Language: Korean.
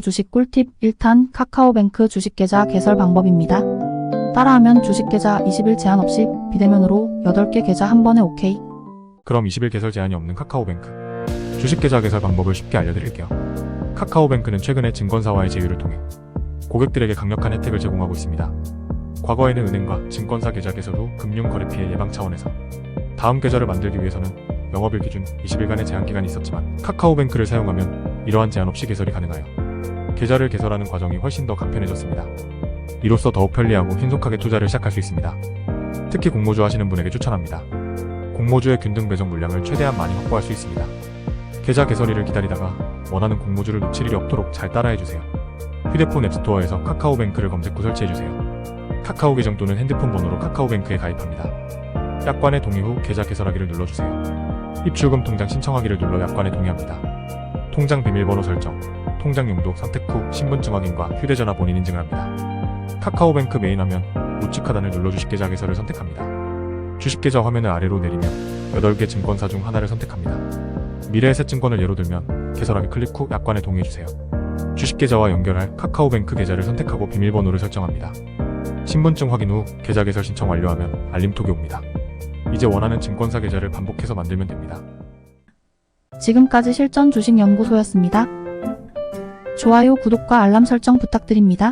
주식 꿀팁 1탄 카카오뱅크 주식계좌 개설 방법입니다. 따라하면 주식계좌 20일 제한 없이 비대면으로 8개 계좌 한 번에 오케이. 그럼 20일 개설 제한이 없는 카카오뱅크. 주식 계좌 개설 방법을 쉽게 알려드릴게요. 카카오뱅크는 최근에 증권사와의 제휴를 통해 고객들에게 강력한 혜택을 제공하고 있습니다. 과거에는 은행과 증권사 계좌 개설 후 금융 거래 피해 예방 차원에서 다음 계좌를 만들기 위해서는 영업일 기준 20일간의 제한 기간이 있었지만 카카오뱅크를 사용하면 이러한 제한 없이 개설이 가능하여 계좌를 개설하는 과정이 훨씬 더 간편해졌습니다. 이로써 더욱 편리하고 신속하게 투자를 시작할 수 있습니다. 특히 공모주 하시는 분에게 추천합니다. 공모주의 균등 배정 물량을 최대한 많이 확보할 수 있습니다. 계좌 개설일을 기다리다가 원하는 공모주를 놓칠 일이 없도록 잘 따라해주세요. 휴대폰 앱스토어에서 카카오뱅크를 검색 후 설치해주세요. 카카오 계정 또는 핸드폰 번호로 카카오뱅크에 가입합니다. 약관의 동의 후 계좌 개설하기를 눌러주세요. 입출금 통장 신청하기를 눌러 약관에 동의합니다. 통장 비밀번호 설정, 통장 용도 선택 후 신분증 확인과 휴대전화 본인 인증을 합니다. 카카오뱅크 메인 화면 우측 하단을 눌러 주식 계좌 개설을 선택합니다. 주식계좌 화면을 아래로 내리면 8개 증권사 중 하나를 선택합니다. 미래에셋 증권을 예로 들면 개설하기 클릭 후 약관에 동의해주세요. 주식계좌와 연결할 카카오뱅크 계좌를 선택하고 비밀번호를 설정합니다. 신분증 확인 후 계좌 개설 신청 완료하면 알림톡이 옵니다. 이제 원하는 증권사 계좌를 반복해서 만들면 됩니다. 지금까지 실전 주식연구소였습니다. 좋아요, 구독과 알람 설정 부탁드립니다.